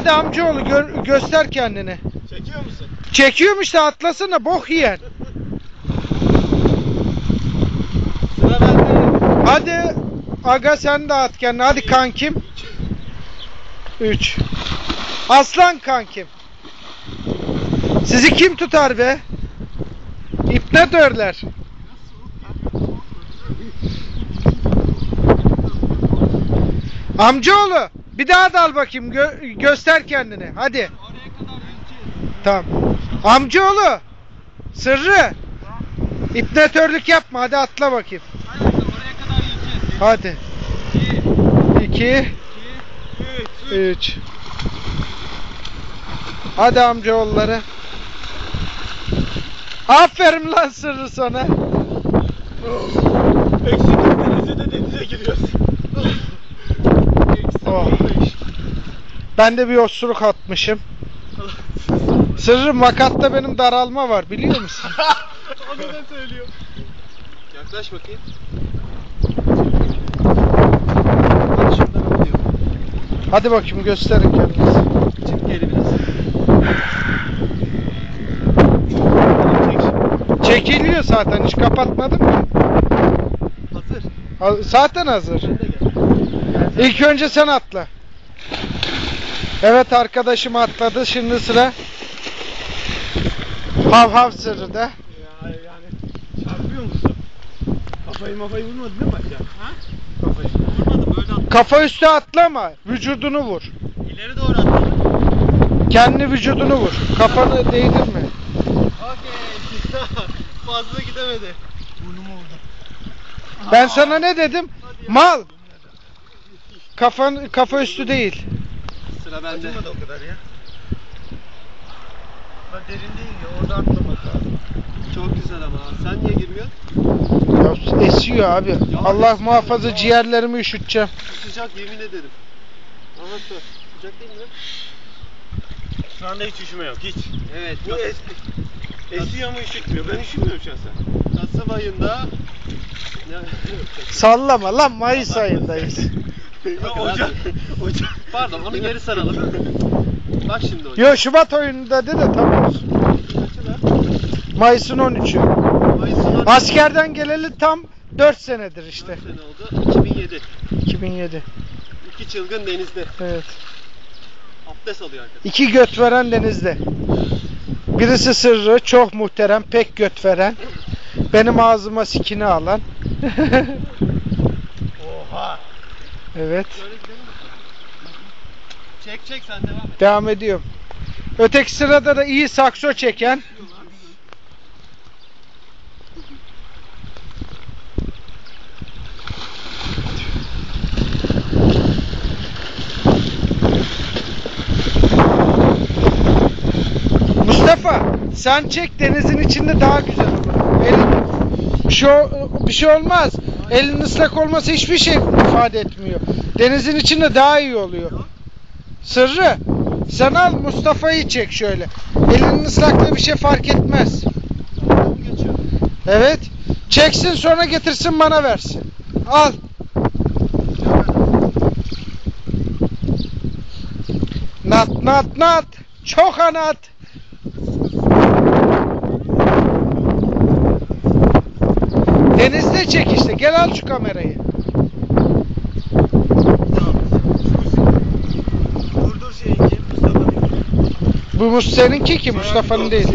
Hadi amcaoğlu gö- göster kendini. Çekiyor musun? Çekiyorum işte atlasana bok yiyen. Sıra bende. Hadi aga sen de at kendini. Hadi kankim. 3. Aslan kankim. Sizi kim tutar be? İpnatörler. Amcaoğlu bir daha dal bakayım Gö- göster kendini hadi. Tamam. Amcaoğlu sırrı İpnatörlük yapma hadi atla bakayım. Hadi bakalım, oraya kadar yüzeceğiz. Hadi. 1, 2 2, 3, 3 Hadi amcaoğulları. Aferin lan sırrı sana. Eksi Ben de bir osuruk atmışım. Sırrı makatta benim daralma var biliyor musun? Onu da söylüyor. Yaklaş bakayım. Hadi bakayım gösterin kendinizi. Çık geri biraz. Çekiliyor zaten hiç kapatmadım ki. Hazır. Ha- Zaten hazır. İlk önce sen atla. Evet arkadaşım atladı. Şimdi sıra Hav hav sırrı da. Ya yani çarpıyor musun? Kafayı mafayı vurmadın değil mi aşağı? Ha? Kafayı. Vurmadım böyle attım. Kafa üstü atlama. Vücudunu vur. İleri doğru attım. Kendi vücudunu vur. Kafanı değdirme. Okey. Fazla gidemedi. Burnum oldu. Ben sana ne dedim? Mal. Kafan kafa üstü değil. Sıra bende. Acımadı o kadar ya. Ben derin değil ya orada atlamak lazım. Çok güzel ama sen niye girmiyorsun? Ya esiyor abi. Allah esiyor muhafaza ya. ciğerlerimi üşüteceğim. Sıcak yemin ederim. Anlatsana. Sıcak değil mi lan? Şu anda hiç üşüme yok hiç. Evet. Bu es esiyor ama üşütmüyor. Ben üşümüyorum şahsen. Kasım ayında? Sallama lan Mayıs ayındayız. Hadi. Ocak. Pardon onu geri saralım. Bak şimdi hocam. Yo Şubat oyununda de de tam olsun. Mayıs'ın 13'ü. Mayıs'ın 12'si. Askerden geleli tam 4 senedir işte. Kaç sene oldu? 2007. 2007. İki çılgın denizde. Evet. Abdest alıyor arkadaşlar. İki göt veren denizde. Birisi sırrı çok muhterem pek göt veren. Benim ağzıma sikini alan. Evet. Çek çek sen devam et. Devam ediyorum. Öteki sırada da iyi sakso çeken. Mustafa sen çek denizin içinde daha güzel olur. Elin, bir, şey, bir şey olmaz. Elin ıslak olması hiçbir şey ifade etmiyor. Denizin içinde daha iyi oluyor. Sırrı sen al Mustafa'yı çek şöyle. Elinin ıslaklığı bir şey fark etmez. Evet. Çeksin sonra getirsin bana versin. Al. Nat nat nat. Çok anat. Denizde çek işte. Gel al şu kamerayı. Şeyinki Mustafa'nınki. Bu seninki ki Mustafa'nın değil.